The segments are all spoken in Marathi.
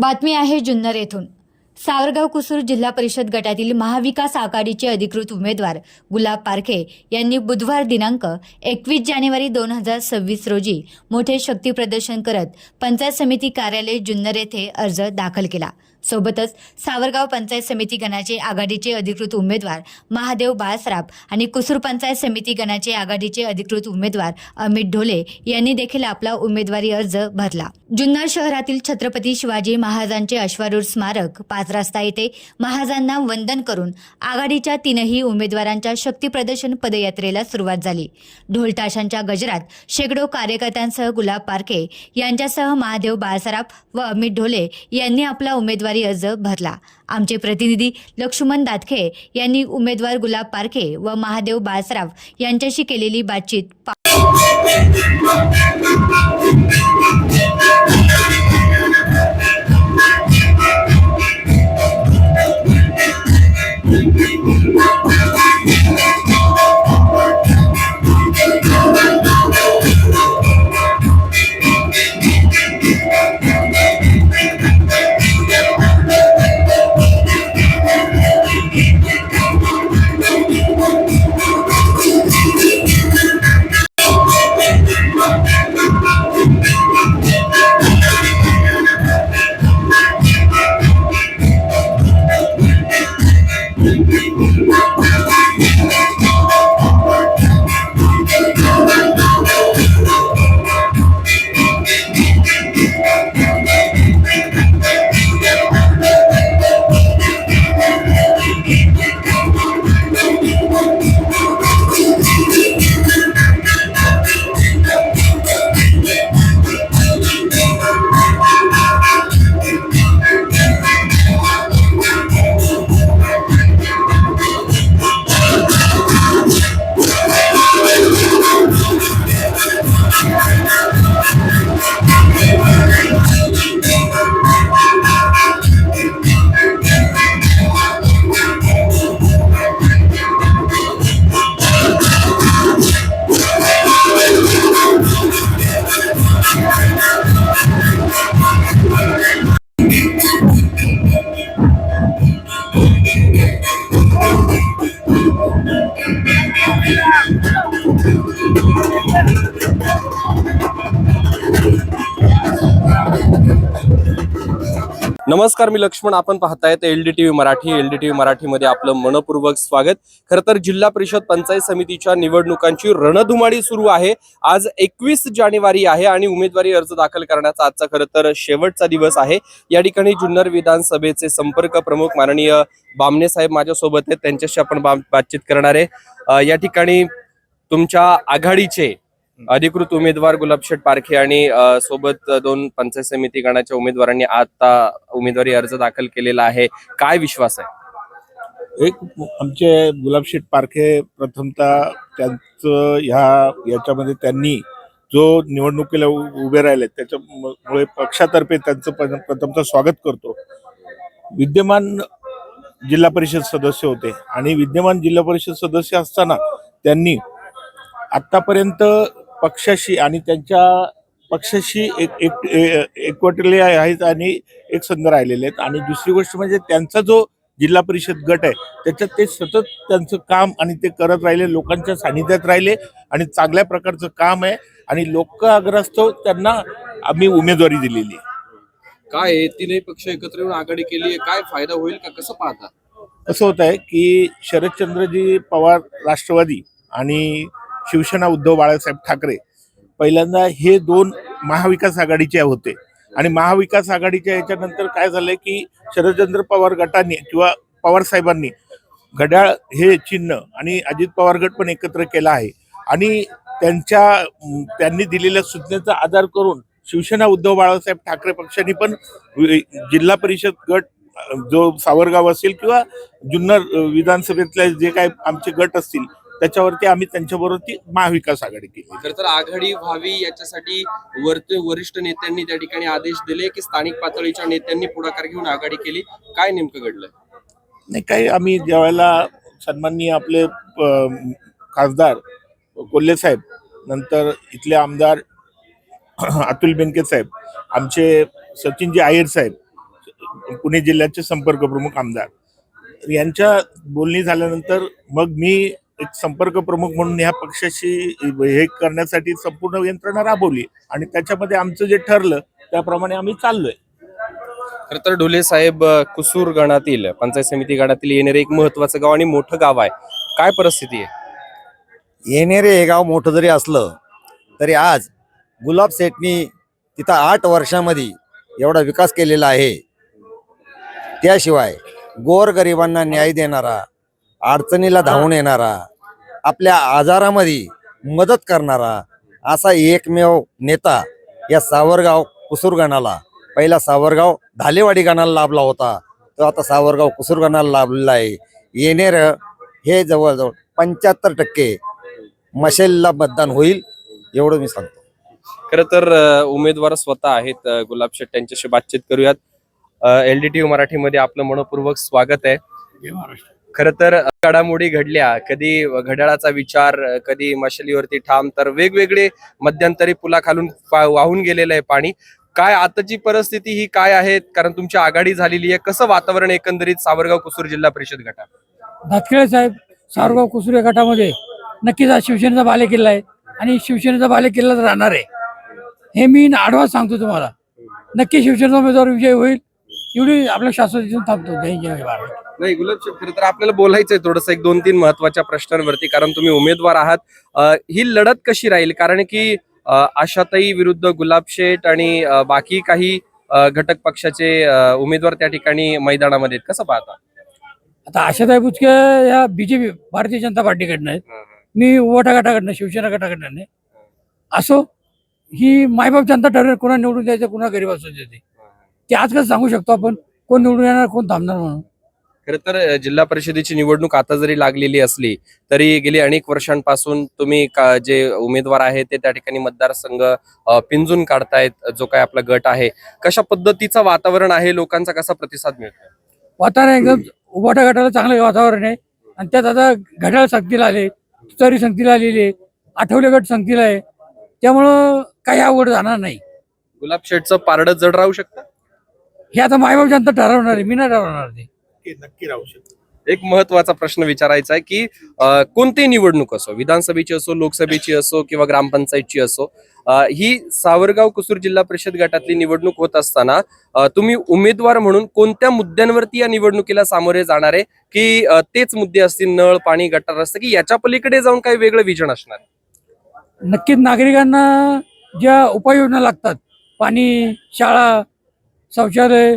बातमी आहे जुन्नर येथून. सावरगाव कुसूर जिल्हा परिषद गटातील महाविकास आघाडीचे अधिकृत उमेदवार गुलाब पारखे यांनी बुधवार दिनांक एकवीस जानेवारी दोन हजार सव्वीस रोजी मोठे शक्ती प्रदर्शन करत पंचायत समिती कार्यालय जुन्नर येथे अर्ज दाखल केला. सोबतच सावरगाव पंचायत समिती गणाचे आघाडीचे अधिकृत उमेदवार महादेव बाळसराफ आणि कुसूर पंचायत समिती गणाचे आघाडीचे अधिकृत उमेदवार अमित ढोले यांनी देखील आपला उमेदवारी अर्ज भरला. जुन्नर शहरातील छत्रपती शिवाजी महाराजांचे अश्वारूढ स्मारक पाच रस्ता येथे महाराजांना वंदन करून आघाडीच्या तीनही उमेदवारांच्या शक्तीप्रदर्शन पदयात्रेला सुरुवात झाली. ढोलताशांच्या गजरात शेकडो कार्यकर्त्यांसह गुलाब पारखे यांच्यासह महादेव बाळसराफ व अमित ढोले यांनी आपला उमेदवार अर्ज भरला. आमचे प्रतिनिधी लक्ष्मण दातखे यांनी उमेदवार गुलाब पारखे व महादेव बाळसराव यांच्याशी केलेली बातचीत नमस्कार मी लक्ष्मण. आपण पाहतायत L D TV Marathi. L D TV मराठीमध्ये आपलं मनपूर्वक स्वागत. खरं तर जिल्हा परिषद पंचायत समितीच्या निवडणुकांची रणधुमाळी सुरू आहे. आज एकवीस जानेवारी आहे आणि उमेदवारी अर्ज दाखल करण्याचा आजचा खरं तर शेवटचा दिवस आहे. या ठिकाणी जुन्नर विधानसभेचे संपर्क प्रमुख माननीय बामणे साहेब माझ्यासोबत आहेत. त्यांच्याशी आपण बा- बातचीत करणार आहे. या ठिकाणी तुमच्या आघाडीचे अधिकृत उमेदवार गुलाबशेठ पारखे आणि सोबत दोन पंचायत समिती गणाच्या उमेदवारांनी आता उमेदवारी अर्ज दाखल केलेला आहे. काय विश्वास आहे? एक आमचे गुलाबशेठ पारखे प्रथमतः त्यांचं ह्या याच्यामध्ये त्यांनी जो निवडणुकीला उ- उभे राहिले त्याच्यामुळे पक्षातर्फे त्यांचं प्रथमतः स्वागत करतो. विद्यमान जिल्हा परिषद सदस्य होते आणि विद्यमान जिल्हा परिषद सदस्य असताना त्यांनी आतापर्यंत पक्षाशी आणि त्यांच्या पक्षाशी एक एक एकवटले आहेत आणि एक संघ राहिलेले आहेत. आणि दुसरी गोष्ट म्हणजे त्यांचा जो जिल्हा परिषद गट आहे त्याच्यात ते सतत त्यांचं काम आणि ते करत राहिले लोकांच्या सानिध्यात राहिले आणि चांगल्या प्रकारचं काम आहे. आणि लोक आग्रस्तव त्यांना आम्ही उमेदवारी दिलेली आहे. काय? तीनही पक्ष एकत्र येऊन आघाडी केली आहे. काय फायदा होईल का? कसं पाहता? कसं होत आहे की शरदचंद्रजी पवार राष्ट्रवादी आणि शिवसेना उद्धव बाळासाहेब ठाकरे पहिल्यांदा हे दोन महाविकास आघाडीचे होते. आणि महाविकास आघाडीच्या याच्यानंतर काय झालंय की शरदचंद्र पवार गटाने किंवा पवार साहेबांनी घड्याळ हे चिन्ह आणि अजित पवार गट पण एकत्र केला आहे. आणि त्यांच्या त्यांनी दिलेल्या सूचनेचा आधार करून शिवसेना उद्धव बाळासाहेब ठाकरे पक्षांनी पण जिल्हा परिषद गट जो सावरगाव असेल किंवा जुन्नर विधानसभेतले जे काय आमचे गट असतील त्याच्यावरती आम्ही त्यांच्याबरोबर ती महाविकास आघाडी केली. खर तर आघाडी व्हावी याच्यासाठी वरते वरिष्ठ नेत्यांनी त्या ठिकाणी आदेश दिले की स्थानिक पातळीच्या नेत्यांनी पुढाकार घेऊन आघाडी केली. काय नेमकं घडलं नाही काही आम्ही ज्यावेळेला सन्माननीय आपले खासदार कोल्हे साहेब नंतर इथले आमदार अतुल बेनके साहेब आमचे सचिनजी आयर साहेब पुणे जिल्ह्याचे संपर्क प्रमुख आमदार यांच्या बोलणी झाल्यानंतर मग मी एक संपर्क प्रमुख म्हणून ह्या पक्षाशी हे करण्यासाठी संपूर्ण यंत्रणा राबवली आणि त्याच्यामध्ये आमचं जे ठरलं त्याप्रमाणे आम्ही चाललोय. खर तर ढोले साहेब कुसूर गणातील पंचायत समिती गणातील येणारे एक महत्वाचं गाव आणि मोठं गाव आहे. काय परिस्थिती आहे? येणेरे हे गाव मोठं जरी असलं तरी आज गुलाब सेठनी तिथं आठ वर्षामध्ये एवढा विकास केलेला आहे. त्याशिवाय गोरगरिबांना न्याय देणारा अडचणीला धावून येणारा आपल्या आजारामध्ये मदत करणारा असा एकमेव नेता या सावरगाव कुसूरगणाला. पहिला सावरगाव धालेवाडी गणाला लाभला होता. तो आता सावरगाव कुसूरगणाला लाभलेला आहे. येणेर हे जवळजवळ पंच्याहत्तर टक्के मशेलला मतदान होईल एवढं मी सांगतो. खर तर उमेदवार स्वतः आहेत गुलाब शेट त्यांच्याशी बातचीत करूयात. एल डी टी मराठीमध्ये आपलं मनपूर्वक स्वागत आहे. खर तर घडामोडी घडल्या. कधी घड्याळाचा विचार कधी मशालीवरती ठाम तर वेगवेगळे मध्यंतरी पुलाखालून वाहून गेलेलं आहे पाणी. काय आताची परिस्थिती ही काय आहे? कारण तुमची आघाडी झालेली आहे. कसं वातावरण एकंदरीत सावरगाव कुसूर जिल्हा परिषद गटात? भातखेळे साहेब सावरगाव कुसूर या गटामध्ये नक्कीच आज शिवसेनेचा बालेकिल्ला आहे आणि शिवसेनेचा बालेकिल्लाच राहणार आहे. हे मी आडवाच सांगतो तुम्हाला. नक्की शिवसेनेचा उमेदवार विजय होईल. एवढी आपल्या शासनातून थांबतो. जय जय भारत. नाही गुलाब खरं तर आपल्याला बोलायचंय थोडस एक दोन तीन महत्त्वाच्या प्रश्नांवरती कारण तुम्ही उमेदवार आहात. अ, ही लढत कशी राहील? कारण की अ, आशाताई विरुद्ध गुलाब शेठ आणि अ, बाकी काही अ, घटक पक्षाचे अ, उमेदवार त्या ठिकाणी मैदानामध्ये आहेत. कसं पाहता? आता आशाताई बुचके या बीजेपी भारतीय जनता पार्टीकडनं आहेत. मी उवाटा गटाकडनं शिवसेना गटाकडनं नाही. असो ही मायबाप जनता ठरवेल कोणा निवडून द्यायचं कोणा गरीब असू देते ते आज कसं सांगू शकतो आपण कोण निवडून येणार कोण थांबणार म्हणून. खरं तर जिल्हा परिषदेची निवडणूक आता जरी लागलेली असली तरी गेली अनेक वर्षांपासून तुम्ही का- जे उमेदवार आहेत ते त्या ठिकाणी मतदारसंघ पिंजून काढतायत जो काय आपला गट आहे. कशा पद्धतीचं वातावरण आहे? लोकांचा कसा प्रतिसाद मिळतो वातावरण एकदम उभाटा गटाला चांगलं वातावरण आहे. आणि त्यात आता घड्याळ संगतीला आले तुतारी संगतीला आलेली आहे आठवले गट संगतीला आहे. त्यामुळं काही आवड जाणार नाही. गुलाब शेठचं पारडं जड राहू शकतं? हे आता मायबाप जनता ठरवणार आहे मी नाही ठरवणार ते. हे नक्की राहू शकतो. एक महत्त्वाचा प्रश्न विचारायचा आहे की अ, कोणतीही निवडणूक असो विधानसभेची असो लोकसभेची असो किंवा ग्रामपंचायतची असो अ, ही सावरगाव कुसूर जिल्हा परिषद गटातली निवडणूक होत असताना अ, तुम्ही उमेदवार म्हणून कोणत्या मुद्द्यांवरती या निवडणुकीला सामोरे जाणार आहे? की अ, तेच मुद्दे असतील नळ पाणी गटार रस्ते की याच्या पलीकडे जाऊन काही वेगळं विजन असणार नक्कीच नागरिकांना ज्या उपाययोजना लागतात पाणी शाळा शौचालय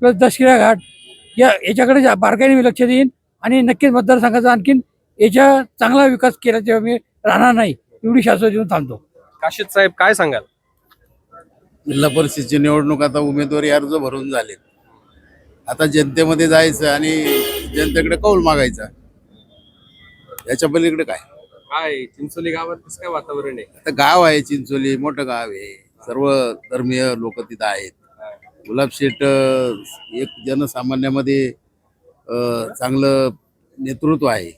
प्लस दशकिरा घाट या याच्याकडे जा- बारकाईने मी लक्ष देईन आणि नक्कीच मतदारसंघाचा आणखीन याच्या चांगला विकास केल्याशिवाय मी राहणार नाही एवढी शाश्वत देऊन थांबतो. काशीद साहेब काय सांगाल? जिल्हा परिषदची निवडणूक आता उमेदवारी अर्ज भरून झाले आता जनतेमध्ये जायचं आणि जनतेकडे कौल मागायचा. याच्या पलीकडे काय? काय चिंचोली गावात कसं काय वातावरण आहे? आता गाव आहे चिंचोली मोठं गाव आहे. सर्व धर्मीय लोक तिथं आहेत. गुलाब अं, एक जनसामान्यामध्ये चांगलं नेतृत्व आहे.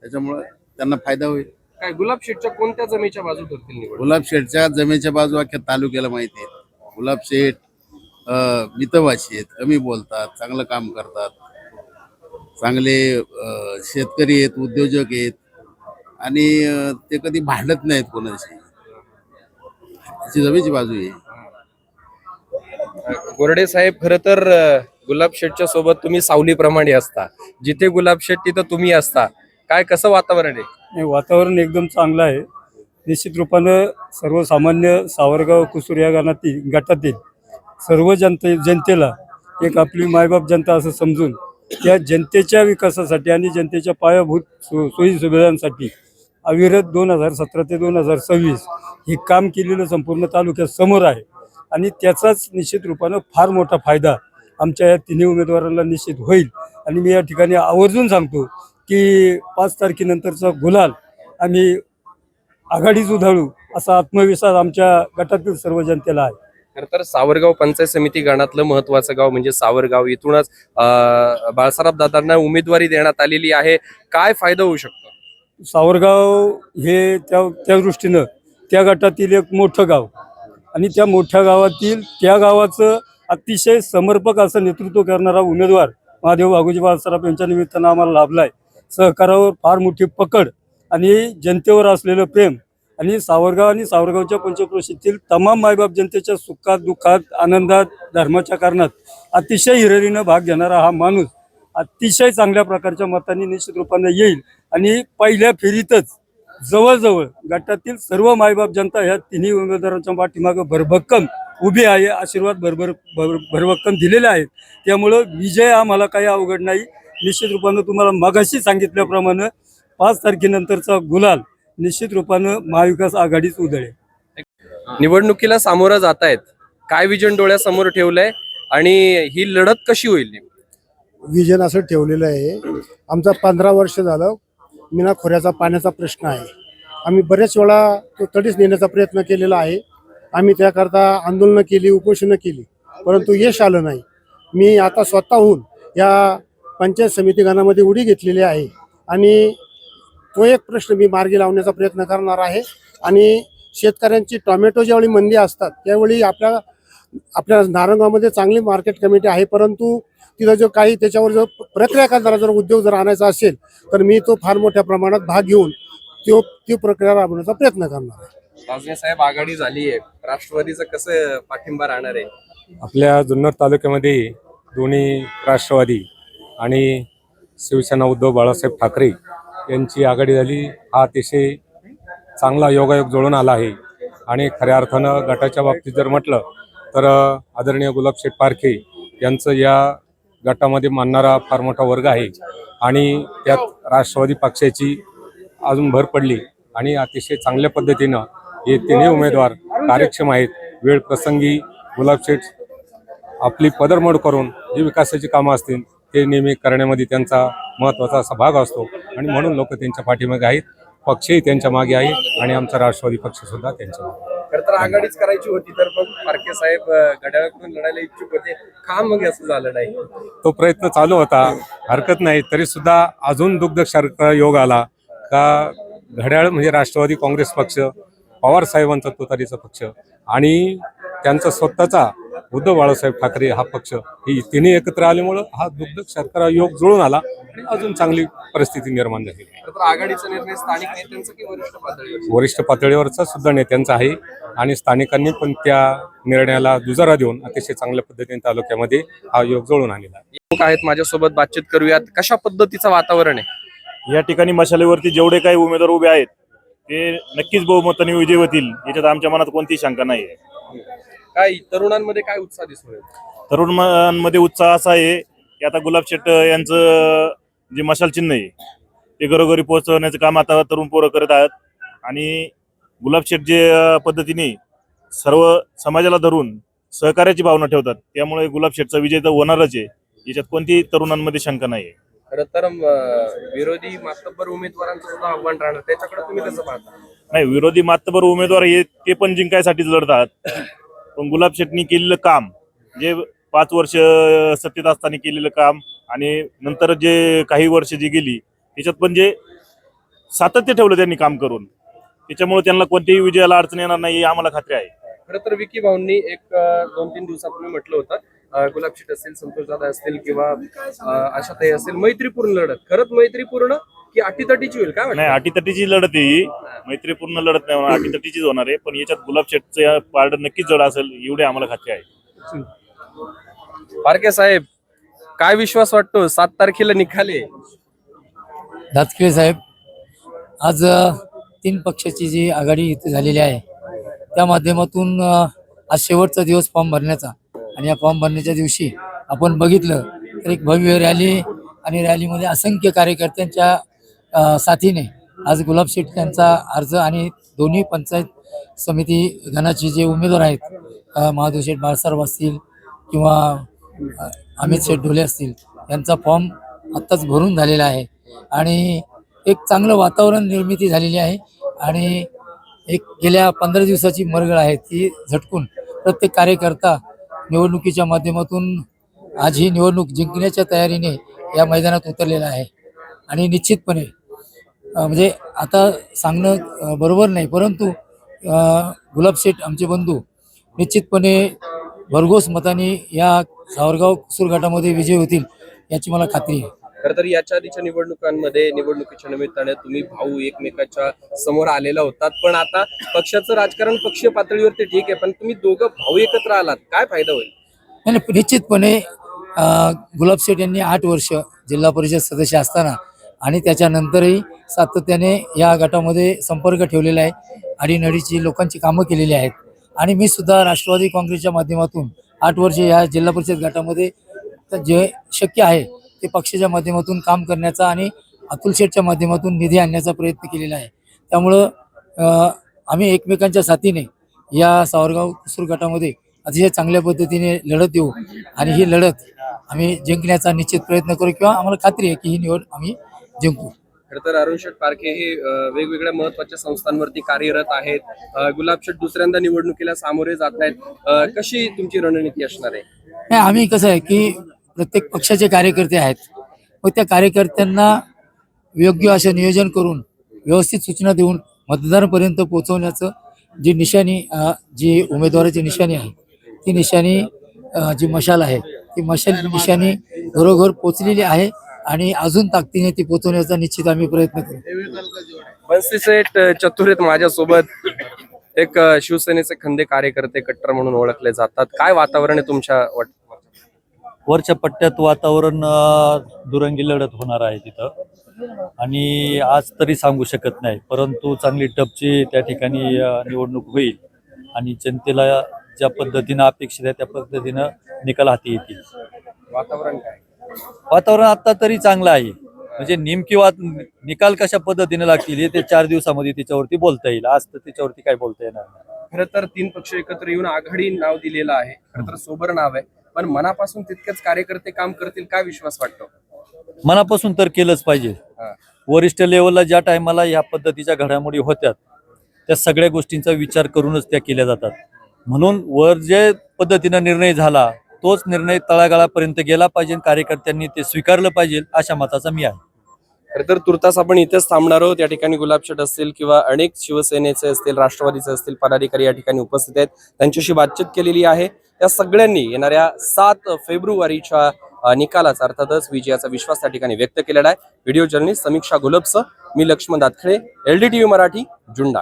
त्याच्यामुळं त्यांना फायदा होईल. काय गुलाब शेठच्या कोणत्या जमीच्या बाजू निवड गुलाब शेठच्या जमेच्या बाजू अख्ख्या तालुक्याला माहिती आहेत. गुलाब शेठ मितभाषी आहेत. कमी बोलतात चांगलं काम करतात. चांगले शेतकरी आहेत उद्योजक आहेत. आणि ते कधी भांडत नाहीत कोणाशी. त्याची जमेची बाजू आहे. कोरडे साहेब खरं तर गुलाब शेठच्या सोबत तुम्ही सावलीप्रमाणे असता. जिथे गुलाब शेठ तिथं तुम्ही असता. काय कसं वातावरण आहे? नाही वातावरण एकदम चांगलं आहे. निश्चित रूपानं सर्वसामान्य सावरगाव कुसूर या गानातील गटातील सर्व जनते जनतेला एक आपली मायबाप जनता असं समजून त्या जनतेच्या विकासासाठी आणि जनतेच्या पायाभूत सो सोयी सुविधांसाठी अविरत दोन हजार सतरा ते दोन हजार सव्वीस हे काम केलेलं संपूर्ण तालुक्यात समोर आहे. आणि त्याचाच निश्चित रूपानं फार मोठा फायदा आमच्या या तिन्ही उमेदवारांना निश्चित होईल. आणि मी या ठिकाणी आवर्जून सांगतो की पाच तारखेनंतरचा गुलाल आम्ही आघाडीच उधळू असा आत्मविश्वास आमच्या गटातील सर्व जनतेला आहे. खर तर सावरगाव पंचायत समिती गणातलं महत्वाचं गाव म्हणजे सावरगाव. इथूनच बाळासाहेब दादांना उमेदवारी देण्यात आलेली आहे. काय फायदा होऊ शकतो? सावरगाव हे त्या त्या दृष्टीनं त्या गटातील एक मोठं गाव. आणि त्या मोठ्या गावातील त्या गावाचं अतिशय समर्पक असं नेतृत्व करणारा उमेदवार महादेव बागोजी बाळासाहेब यांच्या निमित्तानं आम्हाला लाभलाय. सहकारावर फार मोठी पकड आणि जनतेवर असलेलं प्रेम आणि सावरगाव आणि सावरगावच्या पंचक्रोशीतील तमाम मायबाप जनतेच्या सुखात दुःखात आनंदात धर्माच्या कारणात अतिशय हिरिरीनं भाग घेणारा हा माणूस अतिशय चांगल्या प्रकारच्या मतांनी निश्चित रूपाने येईल आणि पहिल्या फेरीतच जवळजवळ गटातील सर्व मायबाप जनता ह्या तिन्ही उमेदवारांच्या पाठीमागं भरभक्कम उभी आहे आशीर्वाद भरभर भर भरभक्कम दिलेले आहेत. त्यामुळं विजय आम्हाला काही अवघड नाही. निश्चित रूपानं तुम्हाला मगाशी सांगितल्याप्रमाणे पाच तारखेनंतरचा गुलाल निश्चित रूपानं महाविकास आघाडीच उधळेल. निवडणुकीला सामोरं जात आहेत काय विजन डोळ्यासमोर ठेवलंय आणि ही लढत कशी होईल विजन असं ठेवलेलं आहे. आमचा पंधरा वर्ष झालं मीना खोऱ्याचा पाण्याचा प्रश्न आहे. आम्ही बरेच वेळा तो तडीच नेण्याचा प्रयत्न केलेला आहे. आम्ही त्याकरता आंदोलनं केली उपोषणं केली परंतु यश आलं नाही. मी आता स्वतःहून या पंचायत समिती गणामध्ये उडी घेतलेली आहे आणि तो एक प्रश्न मी मार्गी लावण्याचा प्रयत्न करणार आहे आणि शेतकऱ्यांची टोमॅटो ज्यावेळी मंदी असतात त्यावेळी आपल्या आपल्या नारंगामध्ये चांगली मार्केट कमिटी आहे परंतु तिथं जो काही त्याच्यावर जो प्रक्रिया करणारा जर उद्योग जर आणायचा असेल तर मी तो फार मोठ्या प्रमाणात भाग घेऊन तो ती प्रक्रिया राबवण्याचा प्रयत्न करणार आहे. राजने साहेब आघाडी झाली आहे. राष्ट्रवादीचं कसं पाठिंबा राहणार आहे? आपल्या जुन्नर तालुक्यामध्ये दोन्ही राष्ट्रवादी आणि शिवसेना उद्धव बाळासाहेब ठाकरे यांची आघाडी झाली. हा अतिशय चांगला योगायोग जुळून आला आहे. आणि खऱ्या अर्थानं गटाच्या बाबतीत जर म्हटलं तर आदरणीय गुलाबशेठ पारखे यांचं या गटामध्ये मानणारा फार मोठा वर्ग आहे. आणि त्यात राष्ट्रवादी पक्षाची अजून भर पडली आणि अतिशय चांगल्या पद्धतीनं हे तिन्ही उमेदवार कार्यक्षम आहेत. वेळ प्रसंगी गुलाबशेठ आपली पदरमोड करून जी विकासाची कामं असतील ते नेहमी करण्यामध्ये त्यांचा महत्त्वाचा असा भाग असतो. आणि म्हणून लोक त्यांच्या पाठीमागे आहेत. पक्षही त्यांच्या मागे आहे आणि आमचा राष्ट्रवादी पक्ष सुद्धा त्यांच्या मागे खर तर आघाडीच करायची होती तर मग फारके साहेब घड्याळाकडून लढायला इच्छुक होते. का मग असं झालं नाही? तो प्रयत्न चालू होता. हरकत नाही. तरी सुद्धा अजून दुग्धक्षारका योग आला. का घड्याळ म्हणजे राष्ट्रवादी काँग्रेस पक्ष पवार साहेबांचा तुतारीचा पक्ष. आणि त्यांचा स्वतःचा उद्धव बाळासाहेब ठाकरे हा पक्ष ही तिन्ही एकत्र आल्यामुळं हा दुग्ध शर्करा योग जुळून आला आणि अजून चांगली परिस्थिती निर्माण झाली. आघाडीचा निर्णय स्थानिक नेत्यांचा की वरिष्ठ पातळीवर वरिष्ठ पातळीवरचा सुद्धा नेत्यांचा आहे आणि स्थानिकांनी पण त्या निर्णयाला दुजारा देऊन अतिशय चांगल्या पद्धतीने तालुक्यामध्ये हा योग जुळून आणलेला आहे. लोक आहेत माझ्यासोबत बातचीत करूयात. कशा पद्धतीचं वातावरण आहे? या ठिकाणी मशालीवरती जेवढे काही उमेदवार उभे आहेत ते नक्कीच बहुमताने विजय होतील. याच्यात आमच्या मनात कोणतीही शंका नाही आहे काय तरुणांमध्ये काय उत्साह दिसून येतो? तरुणांमध्ये उत्साह असा आहे की आता गुलाब शेट्ट यांचं जे मशाल चिन्ह आहे ते घरोघरी पोहोचवण्याचं काम आता तरुण पोरं करत आहेत. आणि गुलाब शेट जे पद्धतीने सर्व समाजाला धरून सहकार्याची भावना ठेवतात त्यामुळे गुलाब शेटचा विजय तर होणारच आहे. याच्यात कोणतीही तरुणांमध्ये शंका नाही आहे. खरं तर विरोधी मातब्बर उमेदवारांचं सुद्धा आव्हान राहणार. त्याच्याकडे तुम्ही कसं पाहता? नाही विरोधी मातबर उमेदवार हे ते पण जिंकायसाठीच लढतात पण गुलाब शेटनी केलेलं काम जे पाच वर्ष सत्तेत असताना केलेलं काम आणि नंतर जे काही वर्ष जी गेली त्याच्यात पण जे सातत्य ठेवलं त्यांनी काम करून त्याच्यामुळे त्यांना कोणत्याही विजयाला अडचण येणार नाही आम्हाला खात्री आहे. खरं तर विकी भाऊंनी एक दोन तीन दिवसापूर्वी म्हटलं होतं गुलाबशीट गुलाब शेट संतोष दादा असतील किंवा आशाताई असेल मैत्रीपूर्ण लढत. खरंच मैत्रीपूर्ण की अटीतटीची होईल काय नाही वाटतं? अटीतटीची लढत आहे ही. मैत्रीपूर्ण लढत नाही होणार अटीतटीचीच होणार आहे पण याच्यात गुलाब शेटचं पारड नक्कीच जड असेल एवढी आम्हाला खात्री आहे. पारके साहेब काय विश्वास वाटतो? सात तारखेला निघाले दातकिळे साहेब आज अ, तीन पक्षाची जी आघाडी इथे झालेली आहे त्या माध्यमातून अ, आज शेवटचा दिवस फॉर्म भरण्याचा आणि या फॉर्म भरण्याच्या दिवशी आपण बघितलं तर एक भव्य रॅली आणि रॅलीमध्ये असंख्य कार्यकर्त्यांच्या साथीने आज गुलाब शेठ यांचा अर्ज आणि दोन्ही पंचायत समिती गणाचे जे उमेदवार आहेत महादेव शेठ बाळासाहेब असतील किंवा अमित शेठ ढोले असतील यांचा फॉर्म आत्ताच भरून झालेला आहे. आणि एक चांगलं वातावरण निर्मिती झालेली आहे आणि एक गेल्या पंधरा दिवसाची मरगळ आहे ती झटकून प्रत्येक कार्यकर्ता निवडणुकीच्या माध्यमातून आज ही निवडणूक जिंकण्याच्या तयारीने या मैदानात उतरलेला आहे. आणि निश्चितपणे म्हणजे आता सांगणं बरोबर नाही परंतु गुलाब शेठ आमचे बंधू निश्चितपणे भरघोस मताने या सावरगाव कुसूर गटामध्ये विजय होतील याची मला खात्री आहे. खर तर याच्या आधीच्या निवडणुकांमध्ये निवडणुकीच्या निमित्ताने तुम्ही भाऊ एकमेकाच्या समोर आलेला होतात पण आता पक्षाचं राजकारण पक्षीय पातळीवरती ठीक आहे पण तुम्ही दोघं भाऊ एकत्र आलात काय फायदा होईल? नाही निश्चितपणे अं, गुलाब शेठ यांनी आठ वर्ष जिल्हा परिषद सदस्य असताना आणि त्याच्यानंतरही सातत्याने या गटामध्ये संपर्क ठेवलेला आहे. अडीनडीची लोकांची कामं केलेली आहेत. आणि मी सुद्धा राष्ट्रवादी काँग्रेसच्या माध्यमातून आठ वर्षे या जिल्हा परिषद गटामध्ये जे शक्य आहे ते पक्षाच्या माध्यमातून काम करण्याचा आणि अतुल शेठच्या माध्यमातून निधी आणण्याचा प्रयत्न केलेला आहे. त्यामुळं आम्ही एकमेकांच्या साथीने या सावरगाव कुसूर गटामध्ये अतिशय चांगल्या पद्धतीने लढत देऊ आणि ही लढत आम्ही जिंकण्याचा निश्चित प्रयत्न करू किंवा आम्हाला खात्री आहे की ही निवड आम्ही जिंकू. खर तर अरुण शेठ पारखे हे वेगवेगळ्या महत्त्वाच्या संस्थांवरती कार्यरत आहेत. गुलाब शेठ दुसऱ्यांदा निवडणुकीला सामोरे जात आहेत कशी तुमची रणनीती असणार आहे? नाही आम्ही कसं आहे की प्रत्येक पक्षाचे कार्यकर्ते आहेत. मग त्या कार्यकर्त्यांना योग्य असं नियोजन करून व्यवस्थित सूचना देऊन मतदारापर्यंत पोहोचवण्याचं जी निशाणी जी उमेदवाराची निशाणी आहे ती निशाणी जी मशाल आहे ती मशाल निशाणी घरोघर पोचलेली आहे. आणि अजून ताकदीने ती पोहोचवण्याचा निश्चित आम्ही प्रयत्न करू. बन्सी सेठ आहेत माझ्यासोबत. एक शिवसेनेचे खंदे कार्यकर्ते कट्टर म्हणून ओळखले जातात. काय वातावरण आहे तुमच्या वाट- वरच्या पट्ट्यात वातावरण दुरंगी लढत होणार आहे तिथं. आणि आज तरी सांगू शकत नाही परंतु चांगली टपची त्या ठिकाणी निवडणूक होईल. आणि जनतेला ज्या पद्धतीनं अपेक्षित आहे त्या पद्धतीनं निकाल हाती येतील. वातावरण काय? वातावरण आता तरी चांगलं आहे. म्हणजे नेमकी वात निकाल कशा पद्धतीने लागतील हे ते चार दिवसामध्ये त्याच्यावरती बोलता येईल. आज तर त्याच्यावरती काय बोलता येणार नाही. खरं तर तीन पक्ष एकत्र येऊन आघाडी नाव दिलेलं आहे. खरं तर सोबर नाव आहे. पण मनापासून तितकेच कार्यकर्ते काम करतील काय विश्वास वाटतो? मनापासून तर केलंच पाहिजे. हा. वरिष्ठ लेवलला ज्या टायमाला ह्या पद्धतीच्या घडामोडी होत्यात त्या सगळ्या गोष्टींचा विचार करूनच त्या केल्या जातात. म्हणून वर जे पद्धतीनं निर्णय झाला तोच निर्णय तळागाळापर्यंत गेला पाहिजे कार्यकर्त्यांनी ते स्वीकारलं पाहिजे अशा मताचा मी आहे. खरं तर तुर्तास आपण इथेच थांबणार आहोत. या ठिकाणी गुलाबशेठ असतील किंवा अनेक शिवसेनेचे असतील राष्ट्रवादीचे असतील पदाधिकारी या ठिकाणी उपस्थित आहेत. त्यांच्याशी बातचीत केलेली आहे. त्या सगळ्यांनी येणाऱ्या सात फेब्रुवारीच्या निकालाचा अर्थातच विजयाचा विश्वास त्या ठिकाणी व्यक्त केलेला आहे. व्हिडिओ जर्नलिस्ट समीक्षा गुलबसह मी Laxman Datkhale L D TV Marathi Junnar.